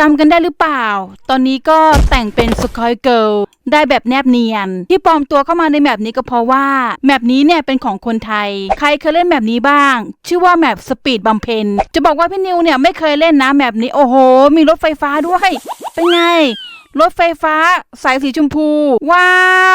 จำกันได้หรือเปล่า ตอนนี้ก็แต่งเป็นสกอยเกิลได้แบบแนบเนียน ที่ปลอมตัวเข้ามาในแมปนี้ก็เพราะว่าแมปนี้เนี่ยเป็นของคนไทย ใครเคยเล่นแมปนี้บ้าง ชื่อว่าแมปสปีดบัมเพนจะบอกว่าพี่นิวเนี่ยไม่เคยเล่นนะแมปนี้โอ้โห มีรถไฟฟ้าด้วย เป็นไง รถไฟฟ้าสายสีชมพู ว้า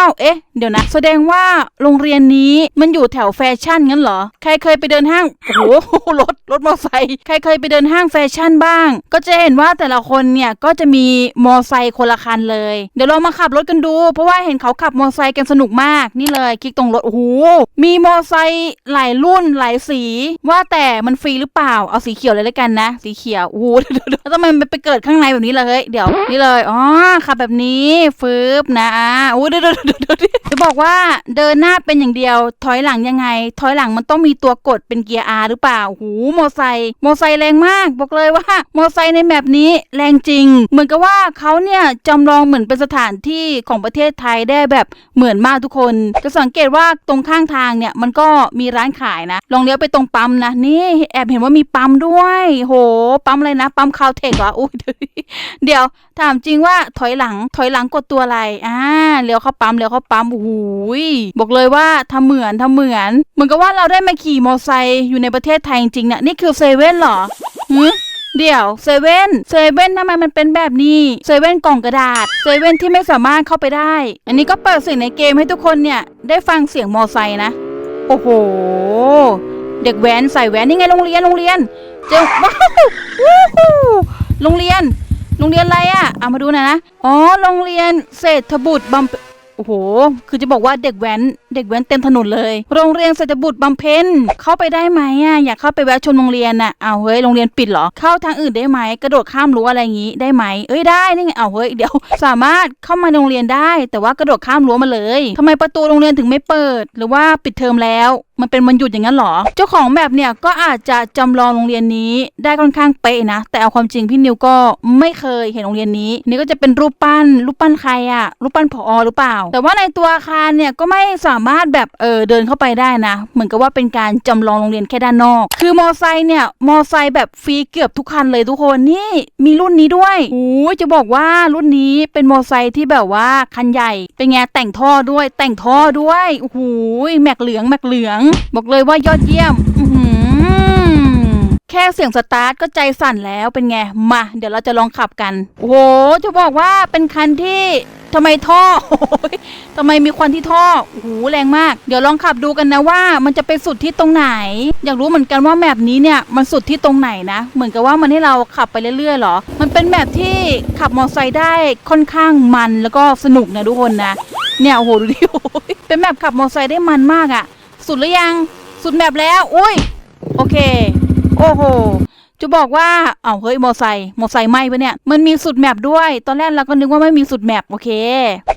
ว เอ๊ะ เดี๋ยวนะ แสดงว่าโรงเรียนนี้มันอยู่แถวแฟชั่นงั้นเหรอ ใครเคยไปเดินห้าง โอ้โห รถ รถมอไซค์ ใครเคยไปเดินห้างแฟชั่นบ้าง ก็จะเห็นว่าแต่ละคนเนี่ย ก็จะมีมอไซค์คนละคันเลย เดี๋ยวเรามาขับรถกันดู เพราะว่าเห็นเขาขับมอไซค์กันสนุกมาก นี่เลย คลิกตรงรถ โอ้โห มีมอไซค์หลายรุ่นหลายสี ว่าแต่มันฟรีหรือเปล่า เอาสีเขียวเลยแล้วกันนะ สีเขียว โอ้โหเดี๋ยวๆแล้วทำไมมันไปเกิดข้างในแบบนี้เลยเฮ้ยเดี๋ยว นี่เลย อ๋อขับแบบนี้ฟืบนะอ่าโอ้เดี๋ยวเดี๋ยวเดี๋ยวเดี๋ยวจะบอกว่าเดินหน้าเป็นอย่างเดียว ถอยหลังยังไง ถอยหลังมันต้องมีตัวกดเป็นเกียร์ R หรือเปล่าโอ้โหมอไซค์มอไซค์แรงมาก บอกเลยว่ามอไซค์ในแมปนี้แรงจริง เหมือนกับว่าเขาเนี่ยจำลองเหมือนเป็นสถานที่ของประเทศไทยได้แบบเหมือนมากทุกคน จะสังเกตว่าตรงข้างทางเนี่ยมันก็มีร้านขายนะ ลองเลี้ยวไปตรงปั๊มนะนี่แอบเห็นว่ามีปั๊มด้วย โห ปั๊มอะไรนะ ปั๊มคาวเทคเหรออุ้ยเดี๋ยวถามจริงว่าถอยหลัง ถอยหลังกดตัวอะไรอ่าเลี้ยวเข้าปั๊มเลี้ยวเข้าปั๊มโอ้โหยบอกเลยว่าทำเหมือนทำเหมือน เหมือนกับว่าเราได้มาขี่มอไซค์อยู่ในประเทศไทยจริงๆนะนี่คือเซเว่นเหรอหืเดี๋ยวเซเว่นเซเว่นทำไมมันเป็นแบบนี้เซเว่นกล่องกระดาษเซเว่นที่ไม่สามารถเข้าไปได้ อันนี้ก็เปิดเสียงในเกมให้ทุกคนเนี่ย ได้ฟังเสียงมอไซค์นะ โอ้โห เด็กแว้นใส่แว้นนี่ไงโรงเรียนโรงเรียน เจ้าว้าววู้ฮู้โรงเรียน โรงเรียนอะไรอะ่ะเอามาดูหน่อยนะ อ๋อ โรงเรียนเศรษฐบุตรบำเพ็ญโอ้โห คือจะบอกว่าเด็กแว้น เด็กแว้นเต็มถนนเลย โรงเรียนเศรษฐบุตรบำเพ็ญเข้าไปได้ไหมอะอยากเข้าไปแวะชมโรงเรียนน่ะอ้าเฮ้ยโรงเรียนปิดเหรอเข้าทางอื่นได้ไหมกระโดดข้ามรั้วอะไรอย่างงี้ได้ไหมเอ้ยได้นี่ไงอ้าเฮ้ยเดี๋ยวสามารถเข้ามาโรงเรียนได้ แต่ว่ากระโดดข้ามรั้วมาเลยทำไมประตูโรงเรียนถึงไม่เปิด หรือว่าปิดเทอมแล้วมันเป็นวันหยุดอย่างนั้นเหรอ เจ้าของแบบเนี่ยก็อาจจะจำลองโรงเรียนนี้ได้ค่อนข้างเป๊ะนะ แต่เอาความจริงพี่นิวก็ไม่เคยเห็นโรงเรียนนี้ นี่ก็จะเป็นรูปปั้น รูปปั้นใครอะรูปปั้นผอหรือเปล่า แต่ว่าในตัวอาคารเนี่ยก็ไม่สามารถแบบเออเดินเข้าไปได้นะ เหมือนกับว่าเป็นการจำลองโรงเรียนแค่ด้านนอก คือมอไซค์เนี่ยมอไซค์แบบฟรีเกือบทุกคันเลยทุกคนนี่มีรุ่นนี้ด้วยโอ้จะบอกว่ารุ่นนี้เป็นมอไซค์ที่แบบว่าคันใหญ่ เป็นไงแต่งท่อด้วยแต่งท่อด้วยโอ้โหแม็กเหลืองแม็กเหลือง บอกเลยว่ายอดเยี่ยมแค่เสียงสตาร์ทก็ใจสั่นแล้วเป็นไง มา เดี๋ยวเราจะลองขับกัน โอ้โห จะบอกว่าเป็นคันที่ ทำไมท่อทำไมมีควันที่ท่อโอ้โหแรงมาก เดี๋ยวลองขับดูกันนะว่า มันจะไปสุดที่ตรงไหน อยากรู้เหมือนกันว่าแมปนี้เนี่ยมันสุดที่ตรงไหนนะ เหมือนกับว่ามันให้เราขับไปเรื่อยๆหรอ มันเป็นแมปที่ขับมอเตอร์ไซค์ได้ค่อนข้างมันแล้วก็สนุกนะทุกคนนะ เนี่ยโอ้โหดูดิโอ้ยเป็นแมปขับมอเตอร์ไซค์ได้มันมากอะสุดหรือยัง สุดแมปแล้ว อุ้ย โอเค โอ้โห จะบอกว่าเอ้าเฮ้ยมอไซค์มอไซค์ไหมปะเนี่ย มันมีสุดแมปด้วย ตอนแรกเราก็นึกว่าไม่มีสุดแมปโอเค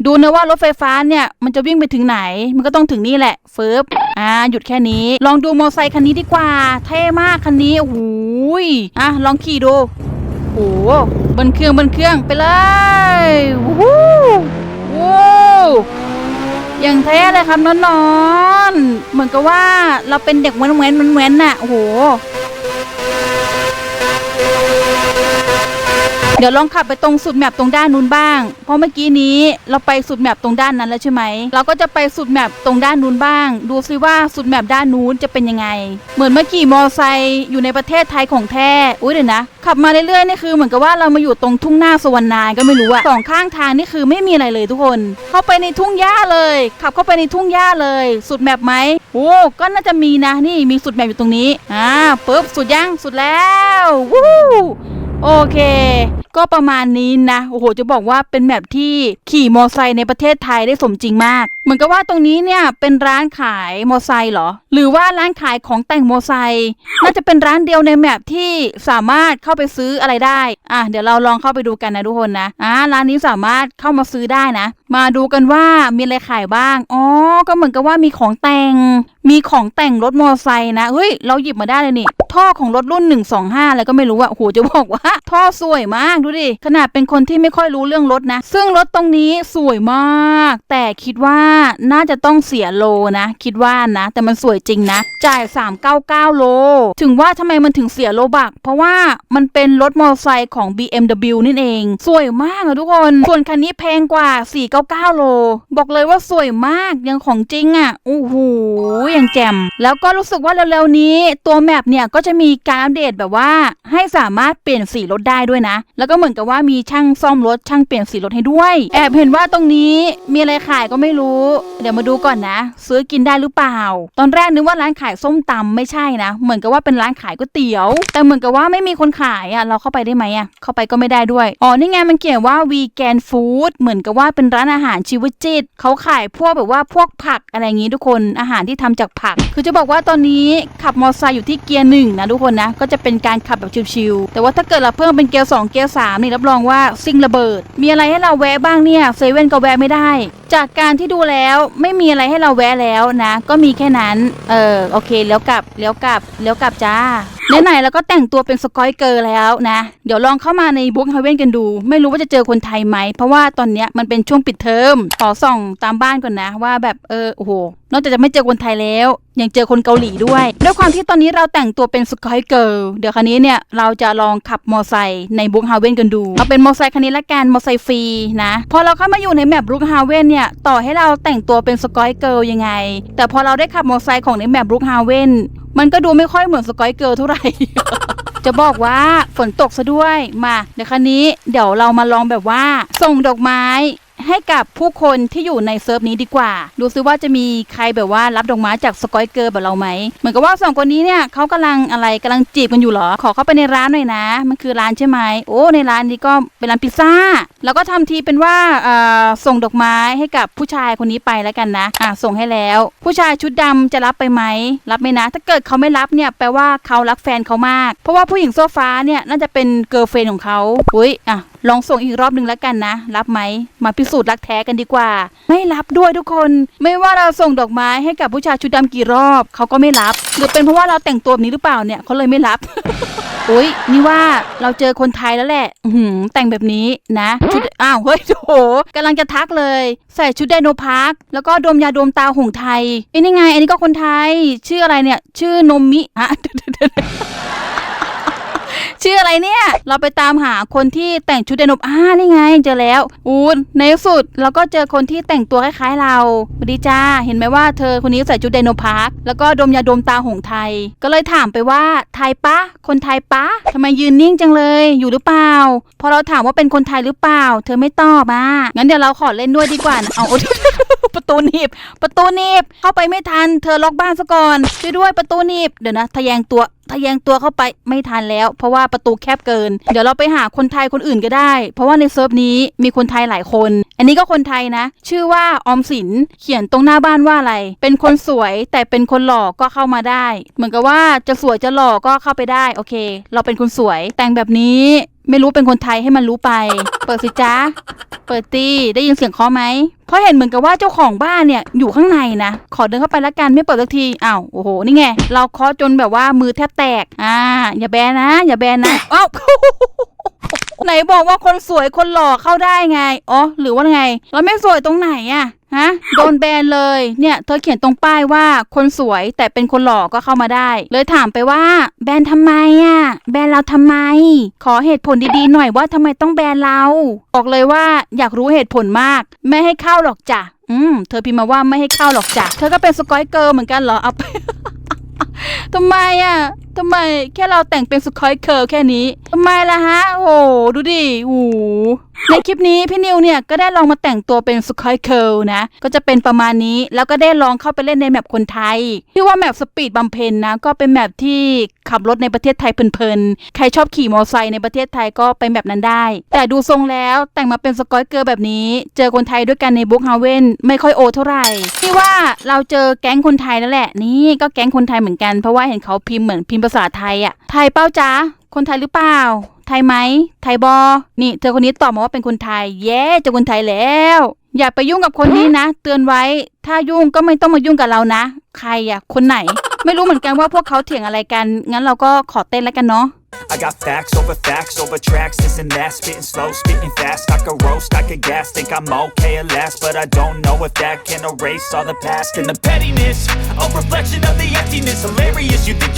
ดูนะว่ารถไฟฟ้าเนี่ย มันจะวิ่งไปถึงไหน มันก็ต้องถึงนี่แหละเฟิบอ่าหยุดแค่นี้ ลองดูมอไซค์คันนี้ดีกว่า เท่มากคันนี้โอ้โหยอะลองขี่ดูโอ้โหบนเครื่องบนเครื่องไปเลยวู้ฮู้วู้อย่างแท้เลยครับน้องๆเหมือนกับว่าเราเป็นเด็กแว้นแว้นแว้นแว้นน่ะโอ้โห เดี๋ยวลองขับไปตรงสุดแมปตรงด้านนู้นบ้าง เพราะเมื่อกี้นี้เราไปสุดแมปตรงด้านนั้นแล้วใช่ไหม เราก็จะไปสุดแมปตรงด้านนู้นบ้าง ดูซิว่าสุดแมปด้านนู้นจะเป็นยังไง เหมือนเมื่อกี้มอไซค์อยู่ในประเทศไทยของแท้ อุ้ยเดี๋ยวนะ ขับมาเรื่อยๆนี่คือเหมือนกับว่าเรามาอยู่ตรงทุ่งหน้าสวรรณาก็ไม่รู้อะสองข้างทางนี่คือไม่มีอะไรเลยทุกคน เข้าไปในทุ่งหญ้าเลย ขับเข้าไปในทุ่งหญ้าเลย สุดแมปไหมโอ้ก็น่าจะมีนะนี่มีสุดแมปอยู่ตรงนี้อ่าปุ๊บสุดยังสุดแล้ววู้ โอเค ก็ประมาณนี้นะ โอ้โห จะบอกว่าเป็นแบบที่ขี่มอไซค์ในประเทศไทยได้สมจริงมาก เหมือนกับว่าตรงนี้เนี่ยเป็นร้านขายมอไซค์เหรอ หรือว่าร้านขายของแต่งมอไซค์น่าจะเป็นร้านเดียวในแมปที่สามารถเข้าไปซื้ออะไรได้ อะเดี๋ยวเราลองเข้าไปดูกันนะทุกคนนะ อ่าร้านนี้สามารถเข้ามาซื้อได้นะ มาดูกันว่ามีอะไรขายบ้าง อ๋อ ก็เหมือนกับว่ามีของแต่ง มีของแต่งรถมอเตอร์ไซค์นะ เฮ้ย เราหยิบมาได้เลยนี่ ท่อของรถรุ่น 125อะไรก็ไม่รู้อะโอ้โห จะบอกว่า ท่อสวยมากดูดิ ขนาดเป็นคนที่ไม่ค่อยรู้เรื่องรถนะ ซึ่งรถตรงนี้สวยมาก แต่คิดว่าน่าจะต้องเสียโลนะ คิดว่านะ แต่มันสวยจริงนะ จ่าย 399 โล ถึงว่าทำไมมันถึงเสียโลบัก เพราะว่ามันเป็นรถมอเตอร์ไซค์ของ BMW นี่เอง สวยมากอะทุกคน ส่วนคันนี้แพงกว่า99 โล บอกเลยว่าสวยมากยังของจริงอะโอ้โหยังแจ่มแล้วก็รู้สึกว่าเร็วๆนี้ ตัวแมปเนี่ยก็จะมีการอัปเดตแบบว่า ให้สามารถเปลี่ยนสีรถได้ด้วยนะ แล้วก็เหมือนกับว่ามีช่างซ่อมรถช่างเปลี่ยนสีรถให้ด้วย แอบเห็นว่าตรงนี้มีอะไรขายก็ไม่รู้ เดี๋ยวมาดูก่อนนะ ซื้อกินได้หรือเปล่า ตอนแรกนึกว่าร้านขายส้มตำไม่ใช่นะ เหมือนกับว่าเป็นร้านขายก๋วยเตี๋ยว แต่เหมือนกับว่าไม่มีคนขายอะเราเข้าไปได้ไหมอะเข้าไปก็ไม่ได้ด้วยอ๋อนี่ไงมันเขียนว่าวีแกนฟู้ดเหมือนกับว่าเป็นร้านอาหารชีวจิตเขาขายพวกแบบว่าพวกผักอะไรอย่างงี้ทุกคนอาหารที่ทำจากผัก คือจะบอกว่าตอนนี้ขับมอเตอร์ไซค์อยู่ที่เกียร์หนึ่งนะทุกคนนะก็จะเป็นการขับแบบชิวๆแต่ว่าถ้าเกิดเราเพิ่มเป็นเกียร์สองเกียร์สามนี่รับรองว่าซิ่งระเบิด มีอะไรให้เราแวะบ้างเนี่ยเซเว่นก็แวะไม่ได้ จากการที่ดูแล้วไม่มีอะไรให้เราแวะแล้วนะ ก็มีแค่นั้น เออโอเคเลี้ยวกลับเลี้ยวกลับเลี้ยวกลับจ้า ไหนๆแล้วก็แต่งตัวเป็นสกอยเกอร์แล้วนะ เดี๋ยวลองเข้ามาในบุ๊กฮาเว่นกันดู ไม่รู้ว่าจะเจอคนไทยไหม เพราะว่าตอนเนี้ยมันเป็นช่วงปิดเทอมขอส่องตามบ้านก่อนนะ ว่าแบบเออโอ้โหนอกจากจะไม่เจอคนไทยแล้ว ยังเจอคนเกาหลีด้วย ด้วยความที่ตอนนี้เราแต่งตัวเป็นสกอยเกิร์ลเดี๋ยวคันนี้เนี่ย เราจะลองขับมอไซค์ในบุ๊กฮาเว่นกันดู เอาเป็นมอไซค์คันนี้ละกันมอไซค์ฟรีนะ พอเราเข้ามาอยู่ในแมปบุ๊กฮาเว่นเนี่ย ต่อให้เราแต่งตัวเป็นสกอยเกิร์ลยังไง แต่พอเราได้ขับมอไซค์ของในแมปบุ๊กฮาเว่นมันก็ดูไม่ค่อยเหมือนสกอยเกิร์ลเท่าไหร่จะบอกว่าฝนตกซะด้วยมาเดี๋ยวคันนี้เดี๋ยวเรามาลองแบบว่าส่งดอกไม้ ให้กับผู้คนที่อยู่ในเซิร์ฟนี้ดีกว่า ดูซิว่าจะมีใครแบบว่ารับดอกไม้จากสกอยเกอร์แบบเราไหม เหมือนกับว่าสองคนนี้เนี่ยเขากำลังอะไรกำลังจีบกันอยู่หรอ ขอเข้าไปในร้านหน่อยนะ มันคือร้านใช่ไหม โอ้ ในร้านนี้ก็เป็นร้านพิซซ่า แล้วก็ทำทีเป็นว่าส่งดอกไม้ให้กับผู้ชายคนนี้ไปแล้วกันนะ อะส่งให้แล้ว ผู้ชายชุดดำจะรับไปไหม รับไหมนะ ถ้าเกิดเขาไม่รับเนี่ยแปลว่าเขารักแฟนเขามาก เพราะว่าผู้หญิงโซฟาเนี่ยน่าจะเป็นเกิร์ลเฟนของเขาอุ้ยอะลองส่งอีกรอบหนึ่งแล้วกันนะ รับไหม มาพิสูจน์รักแท้กันดีกว่า ไม่รับด้วยทุกคน ไม่ว่าเราส่งดอกไม้ให้กับผู้ชายชุดดำกี่รอบเขาก็ไม่รับ หรือเป็นเพราะว่าเราแต่งตัวแบบนี้หรือเปล่าเนี่ยเขาเลยไม่รับอุ้ยนี่ว่าเราเจอคนไทยแล้วแหละหือแต่งแบบนี้นะชุดอ้าวเฮ้ยโหกำลังจะทักเลย ใส่ชุดไดโนพาร์คแล้วก็ดมยาดมตาหงไทยเอ้ยนี่ไง อันนี้ก็คนไทย ชื่ออะไรเนี่ย ชื่อนมมิฮะ ชื่ออะไรเนี่ย เราไปตามหาคนที่แต่งชุดไดโนอ่านี่ไงเจอแล้วอูดในที่สุดเราก็เจอคนที่แต่งตัวคล้ายๆเราสวัสดีจ้า เห็นไหมว่าเธอคนนี้ใส่ชุดไดโนพาร์คแล้วก็ดมยาดมตาหงไทย ก็เลยถามไปว่าไทยปะคนไทยปะทำไมยืนนิ่งจังเลยอยู่หรือเปล่า พอเราถามว่าเป็นคนไทยหรือเปล่า เธอไม่ตอบอะงั้นเดี๋ยวเราขอเล่นด้วยดีกว่านะเอาประตูหนีบ ประตูหนีบ เข้าไปไม่ทัน เธอล็อกบ้านซะก่อนช่วยด้วยประตูหนีบ เดี๋ยวนะทะแยงตัว ทะแยงตัวเข้าไปไม่ทันแล้ว เพราะว่าประตูแคบเกิน เดี๋ยวเราไปหาคนไทยคนอื่นก็ได้ เพราะว่าในเซิร์ฟนี้มีคนไทยหลายคน อันนี้ก็คนไทยนะ ชื่อว่าออมสินเขียนตรงหน้าบ้านว่าอะไร เป็นคนสวยแต่เป็นคนหล่อก็เข้ามาได้ เหมือนกับว่าจะสวยจะหล่อก็เข้าไปได้โอเค เราเป็นคนสวยแต่งแบบนี้ ไม่รู้เป็นคนไทยให้มันรู้ไป เปิดสิจ้าเปิดตีได้ยินเสียงเคาะไหมเพราะเห็นเหมือนกับว่าเจ้าของบ้านเนี่ยอยู่ข้างในนะ ขอเดินเข้าไปละกันไม่เปิดสักทีอ้าวโอ้โหนี่ไง เราเคาะจนแบบว่ามือแทบแตก อ่า อย่าแบนนะอย่าแบนนะอ้าว ไหนบอกว่าคนสวยคนหล่อเข้าได้ไง อ๋อ หรือว่าไง เราไม่สวยตรงไหนอะฮะ โดนแบนเลย เนี่ย เธอเขียนตรงป้ายว่าคนสวยแต่เป็นคนหล่อก็เข้ามาได้ เลยถามไปว่า แบนทำไมอะแบนเราทำไม ขอเหตุผลดีๆหน่อยว่าทำไมต้องแบนเรา บอกเลยว่าอยากรู้เหตุผลมาก ไม่ให้เข้าหรอกจ้ะ อืม เธอพิมพ์มาว่าไม่ให้เข้าหรอกจ้ะ เธอก็เป็นสกอยเกิร์ลเหมือนกันเหรอ เอาไป ทำไมอะทำไมแค่เราแต่งเป็นสกอยเคิร์ลแค่นี้ทำไมล่ะฮะ โอ้โหดูดิโอ้โห ในคลิปนี้พี่นิวเนี่ยก็ได้ลองมาแต่งตัวเป็นสกอยเคิลนะ ก็จะเป็นประมาณนี้แล้วก็ได้ลองเข้าไปเล่นในแมปคนไทยที่ว่าแมปสปีดบัมเพนนะ ก็เป็นแมปที่ขับรถในประเทศไทยเพลินๆ ใครชอบขี่มอเตอร์ไซค์ในประเทศไทยก็ไปแบบนั้นได้ แต่ดูทรงแล้วแต่งมาเป็นสกอยเกิลแบบนี้ เจอคนไทยด้วยกันในบุ๊กฮาเว่นไม่ค่อยโอเท่าไหร่ที่ว่าเราเจอแก๊งคนไทยแล้วแหละ นี่ก็แก๊งคนไทยเหมือนกันเพราะว่าเห็นเขาพิมพ์เหมือนพิมพ์ภาษาไทยอะไทยเป้าจ้าคนไทยหรือเปล่า ไทยไหม ไทยบอ นี่ เธอคนนี้ตอบมาว่าเป็นคนไทย เย้เจะคนไทยแล้ว อย่าไปยุ่งกับคนนี้นะ เตือนไว้ ถ้ายุ่งก็ไม่ต้องมายุ่งกับเรานะ ใครอะคนไหน ไม่รู้เหมือนกันว่าพวกเขาเถียงอะไรกัน งั้นเราก็ขอเต้นแล้วกันเนาะ I got facts over facts over tracks, this and that. Spitting slow, spitting fast. I could roast, I could gas. Think I'm okay at last, but I don't know if that can erase all the past and the pettiness. A reflection of the emptiness. Hilarious, you think you're